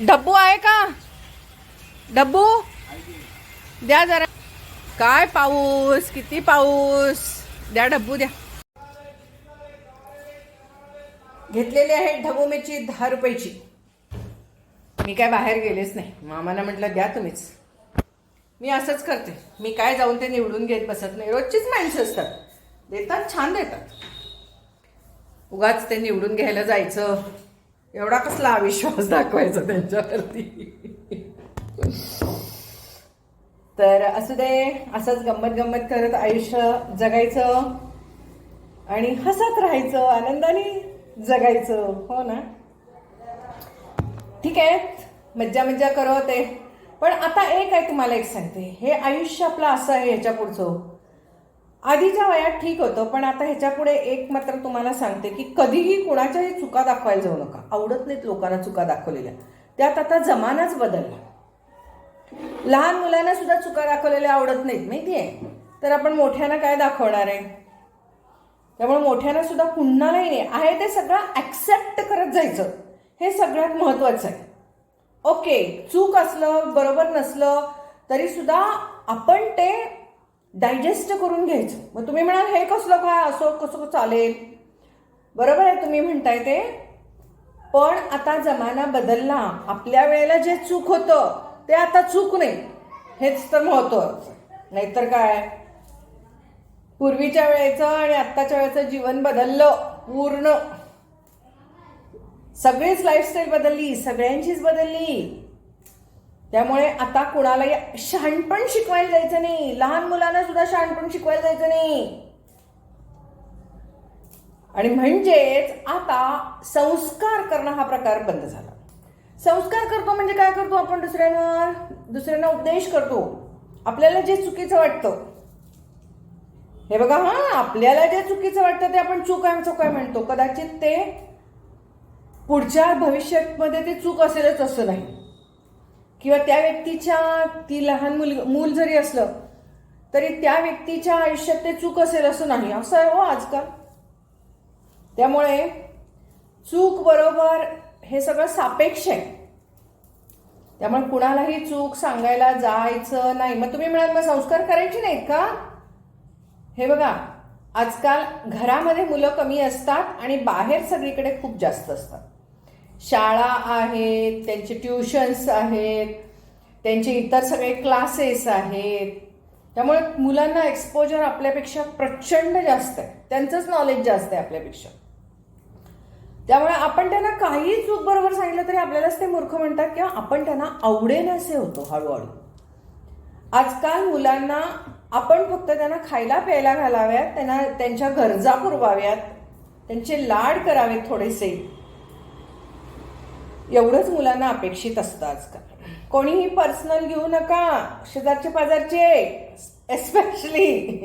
डब्बू आहे का? डब्बू? द्या जरा. काय पाऊस? किती पाऊस? द्या डब्बू द्या. घेतलेली आहे ढबू मिरची दहा रुपयाची. मी काय बाहेर गेलेच नाही. मामाला म्हटलं द्या तुम्हीच. मी असंच करते. मी काय जाऊन ते निवडून घेत बसत नाही. रोजचीच माणसं असतात. देतात छान देतात. उगाच ते निवडून घ्यायला जायचं. एवढा कसला अविश्वास दाखवायचा त्यांच्यावरती? तर असू दे असंच गंमत गंमत करत आयुष्य जगायचं आणि हसत राहायचं आनंदाने जगायचं हो ना? ठीक आहे मज्जा मज्जा करो ते. पण आता एक आहे तुम्हाला एक सांगते. हे आयुष्य आपलं असं आहे ह्याच्या पुढचं. आधीच्या वयात ठीक होतं पण आता ह्याच्या पुढे एक मात्र तुम्हाला सांगते की कधीही कुणाच्याही चुका दाखवायला जाऊ नका. आवडत नाहीत लोकांना चुका दाखवलेल्या. त्यात आता जमानाच बदलला. लहान मुलांना सुद्धा चुका दाखवलेल्या आवडत नाहीत माहिती आहे तर आपण मोठ्यांना काय दाखवणार आहे? त्यामुळे मोठ्यांना सुद्धा पुन्हा नाही नाही आहे ते सगळं ॲक्सेप्ट करत जायचं. हे सगळ्यात महत्त्वाचं आहे. ओके चूक असलं बरोबर नसलं तरी सुद्धा आपण ते डायजेस्ट करून घ्यायचं. मग तुम्ही म्हणाल हे कसलं काय असो कसं चालेल? बरोबर आहे तुम्ही म्हणताय ते. पण आता जमाना बदलला. आपल्या वेळेला जे चूक होतं ते आता चूक नाही. हेच तर महत्वाचं नाहीतर काय? पूर्वीच्या वेळेचं आणि आत्ताच्या वेळेचं जीवन बदललं. पूर्ण. सगळीच लाईफस्टाईल बदलली सगळ्यांचीच बदलली. त्यामुळे आता कुणालाही शहाणपण शिकवायला जायचं नाही. लहान मुलांना सुद्धा शहाणपण शिकवायला जायचं नाही. आणि म्हणजेच आता संस्कार करणं हा प्रकार बंद झाला. संस्कार करतो म्हणजे काय करतो आपण दुसऱ्यांवर? दुसऱ्यांना उपदेश करतो. आपल्याला जे चुकीचं वाटतं. हे बघा हा आपल्याला जे चुकीचं वाटतं ते आपण चूक आहे चुक आहे म्हणतो. कदाचित ते पुढच्या भविष्यामध्ये ते चूक असेलच असं नाही. किंवा त्या व्यक्तीच्या ती लहान मुल मूल जरी असलं तरी त्या व्यक्तीच्या आयुष्यात ते चूक असेल असं नाही. असं आहे हो आजकाल. त्यामुळे चूक बरोबर हे सगळं सापेक्ष आहे. त्यामुळे कुणालाही चूक सांगायला जायचं नाही. मग तुम्ही म्हणाल मग संस्कार करायचे नाहीत का? हे बघा आजकाल घरामध्ये मुलं कमी असतात आणि बाहेर सगळीकडे खूप जास्त असतात. शाळा आहेत त्यांचे ट्युशन्स आहेत त्यांचे इतर सगळे क्लासेस आहेत. त्यामुळे मुलांना एक्सपोजर आपल्यापेक्षा प्रचंड जास्त आहे. त्यांचंच नॉलेज जास्त आहे आपल्यापेक्षा. त्यामुळे आपण त्यांना काही चूक बरोबर सांगितलं तरी आपल्यालाच ते मूर्ख म्हणतात किंवा आपण त्यांना आवडेनसे होतो हळूहळू. आजकाल मुलांना आपण फक्त त्यांना खायला प्यायला घालाव्यात त्यांना त्यांच्या गरजा पुरवाव्यात त्यांचे लाड करावेत थोडेसे. एवढंच मुलांना अपेक्षित असतं आजकाल. कोणीही पर्सनल घेऊ नका. शेजारचे पाजारचे. एस्पेशली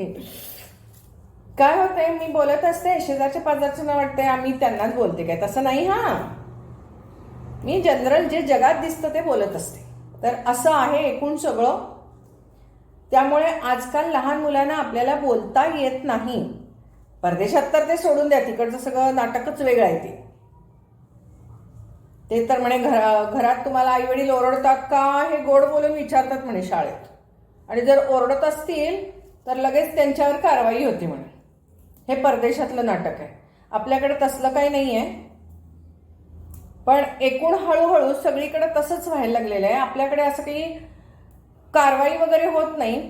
काय होतंय? मी बोलत असते. शेजारच्या पाजारचं ना वाटतंय. आम्ही त्यांनाच बोलते काय? तसं नाही हा. मी जनरल जे जगात दिसतं ते बोलत असते. तर असं आहे एकूण सगळं. त्यामुळे आजकाल लहान मुलांना आपल्याला बोलता येत नाही. परदेशात तर ते सोडून द्या. तिकडचं सगळं नाटकच वेगळं आहे ते. ते तर म्हणे घरा घरात तुम्हाला आईवडील ओरडतात का? हे गोड बोलून विचारतात म्हणे शाळेत. आणि जर ओरडत असतील तर लगेच त्यांच्यावर कारवाई होती म्हणे. हे परदेशातलं नाटक आहे. आपल्याकडे तसलं काही नाही आहे पण एकूण हळूहळू सगळीकडे तसंच व्हायला लागलेलं आहे. आपल्याकडे असं काही कारवाई वगैरे होत नाही.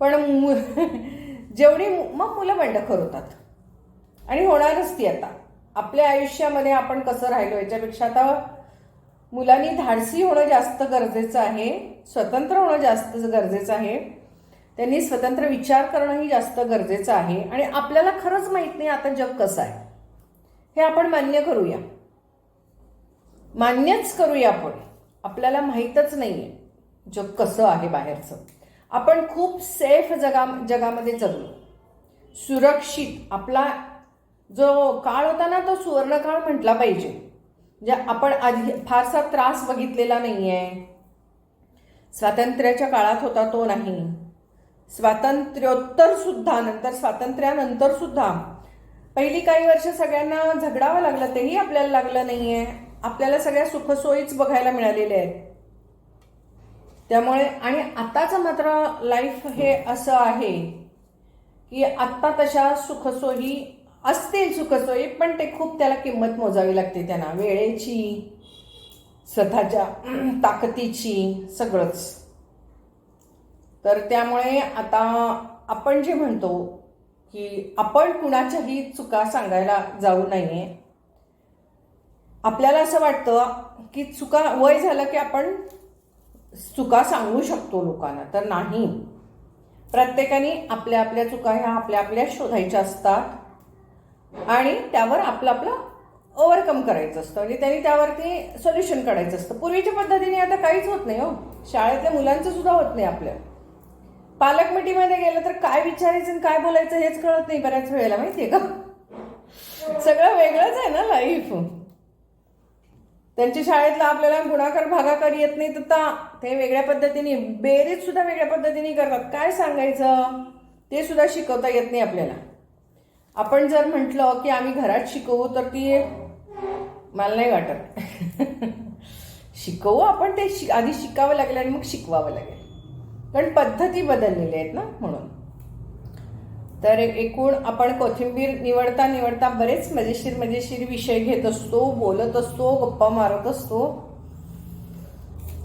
पण मु जेवढी मग मुलं बंडखोर होतात. आणि होणारच ती आता. आपल्या आयुष्यामध्ये आपण कसं राहिलो याच्यापेक्षा आता मुलांनी धाडसी होणं जास्त गरजेचं आहे स्वतंत्र होणं जास्त गरजेचं आहे. त्यांनी स्वतंत्र विचार करणंही जास्त गरजेचं आहे. आणि आपल्याला खरंच माहीत नाही आता जग कसं आहे. हे आपण मान्य करूया. मान्यच करूया आपण. आपल्याला माहीतच नाही आहे जग कसं आहे बाहेरचं. आपण खूप सेफ जगा जगामध्ये जगलो सुरक्षित आपला जो काळ होता ना तो सुवर्णकाळ म्हटला पाहिजे. म्हणजे आपण आधी फारसा त्रास बघितलेला नाही आहे स्वातंत्र्याच्या काळात होता तो नाही. स्वातंत्र्योत्तर सुद्धा नंतर स्वातंत्र्यानंतर सुद्धा पहिली काही वर्ष सगळ्यांना झगडावं लागलं तेही आपल्याला लागलं नाही आहे आपल्याला सगळ्या सुखसोयीच बघायला मिळालेल्या आहेत. त्यामुळे आणि आताचं मात्र लाईफ हे असं आहे की आत्ता तशा सुखसोयी असतील सुखसोयी पण ते खूप त्याला किंमत मोजावी लागते त्यांना. वेळेची स्वतःच्या ताकदीची सगळंच. तर त्यामुळे आता आपण जे म्हणतो की आपण कुणाच्याही चुका सांगायला जाऊ नये. आपल्याला असं वाटतं की चुका वय झालं की आपण चुका सांगू शकतो लोकांना तर नाही. प्रत्येकाने आपल्या आपल्या चुका ह्या आपल्या आपल्या शोधायच्या असतात. आणि त्यावर आपलं आपलं ओव्हरकम करायचं असतं. आणि त्यांनी त्यावरती सोल्युशन काढायचं असतं. पूर्वीच्या पद्धतीने आता काहीच होत नाही हो. शाळेतल्या मुलांचं सुद्धा होत नाही आपल्या पालक मिटीमध्ये गेलं तर काय विचारायचं आणि काय बोलायचं हेच कळत नाही बऱ्याच वेळेला माहितीये का? सगळं वेगळंच आहे ना लाईफ त्यांच्या शाळेतला आपल्याला गुणाकार भागाकार येत नाही तर ता ते वेगळ्या पद्धतीने बेरीज सुद्धा वेगळ्या पद्धतीने करतात. काय सांगायचं? ते सुद्धा शिकवता येत नाही आपल्याला. आपण जर म्हटलं की आम्ही घरात शिकवू तर ती मला नाही वाटत. शिकवू आपण ते शिक आधी शिकावं लागेल आणि मग शिकवावं लागेल. कारण पद्धती बदललेल्या आहेत ना म्हणून. तर एकूण आपण कोथिंबीर निवडता निवडता बरेच मजेशीर मजेशीर विषय घेत असतो बोलत असतो गप्पा मारत असतो.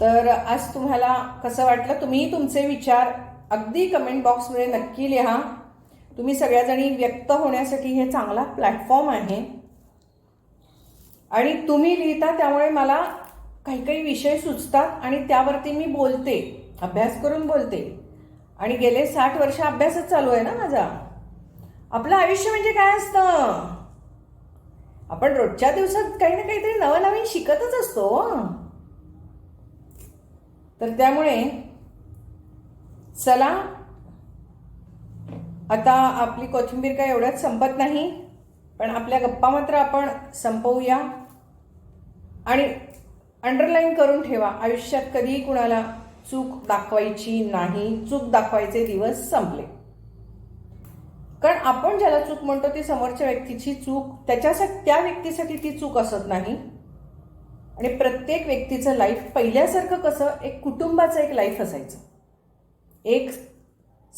तर आज तुम्हाला कसं वाटलं? तुम्ही तुमचे विचार अगदी कमेंट बॉक्समध्ये नक्की लिहा. तुम्ही सगळ्याजणी व्यक्त होण्यासाठी हे चांगला प्लॅटफॉर्म आहे. आणि तुम्ही लिहिता त्यामुळे मला काही काही विषय सुचतात आणि त्यावरती मी बोलते अभ्यास करून बोलते. आणि गेले साठ वर्ष अभ्यासच चालू आहे ना माझा. आपलं आयुष्य म्हणजे काय असतं? आपण रोजच्या दिवसात काही ना काहीतरी नवनवीन शिकतच असतो हो. तर त्यामुळे चला आता आपली कोथिंबीर काय एवढ्याच संपत नाही पण आपल्या गप्पा मात्र आपण संपवूया. आणि अंडरलाईन करून ठेवा आयुष्यात कधीही कुणाला चूक दाखवायची नाही. चूक दाखवायचे दिवस संपले. कारण आपण ज्याला चूक म्हणतो ती समोरच्या व्यक्तीची चूक त्याच्यासाठी त्या व्यक्तीसाठी ती चूक असत नाही. आणि प्रत्येक व्यक्तीचं लाईफ पहिल्यासारखं कसं एक कुटुंबाचं एक लाईफ असायचं. एक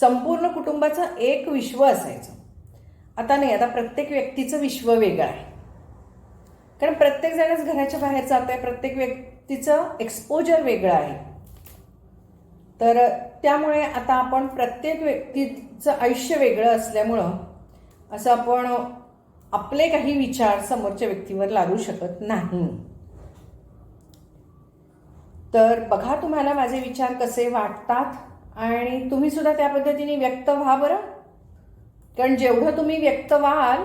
संपूर्ण कुटुंबाचं एक विश्व असायचं. आता नाही आता प्रत्येक व्यक्तीचं विश्व वेगळं आहे. कारण प्रत्येक जणच घराच्या बाहेर जात आहे प्रत्येक व्यक्तीचं एक्सपोजर वेगळं आहे. तर त्यामुळे आता आपण प्रत्येक व्यक्तीचं आयुष्य वेगळं असल्यामुळं असं आपण आपले काही विचार समोरच्या व्यक्तीवर लागू शकत नाही. तर बघा तुम्हाला माझे विचार कसे वाटतात? आणि तुम्ही सुद्धा त्या पद्धतीने व्यक्त व्हा बरं. कारण जेवढं तुम्ही व्यक्त व्हाल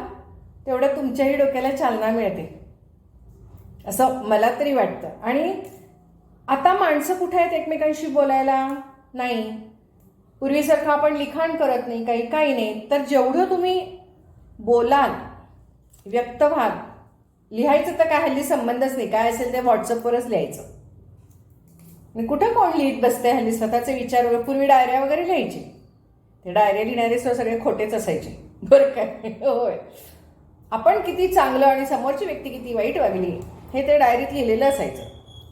तेवढं तुमच्याही डोक्याला चालना मिळते. असं मला तरी वाटतं. आणि आता माणसं कुठे आहेत एकमेकांशी बोलायला? नाही. पूर्वीसारखं आपण लिखाण करत नाही काही काही नाही. तर जेवढं तुम्ही बोलाल व्यक्त व्हाल लिहायचं तर काय हल्ली संबंधच नाही. काय असेल ते व्हॉट्सअपवरच लिहायचं. आणि कुठं कोण लिहित बसते हल्ली? स्वतःचे विचार वगैरे पूर्वी डायऱ्या वगैरे लिहायचे. ते डायऱ्या लिहिणारे सगळे खोटेच असायचे. बरं काय होय. आपण किती चांगलं आणि समोरची व्यक्ती किती वाईट वागली हे ते डायरीत लिहिलेलं असायचं.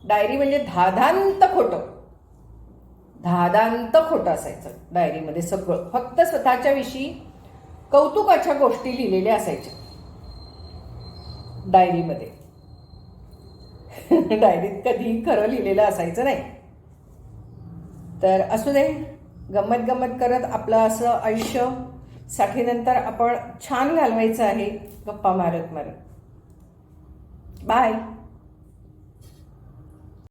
डायरी म्हणजे धादांत खोटं. धादांत खोटं असायचं डायरीमध्ये सगळं. फक्त स्वतःच्या विषयी कौतुकाच्या गोष्टी लिहिलेल्या असायच्या. डायरीमध्ये. डायरीत कधी खरं लिहिलेलं असायचं नाही. तर असू दे गंमत गंमत करत आपलं असं आयुष्य साठीनंतर आपण छान घालवायचं आहे. गप्पा मारत मारत. बाय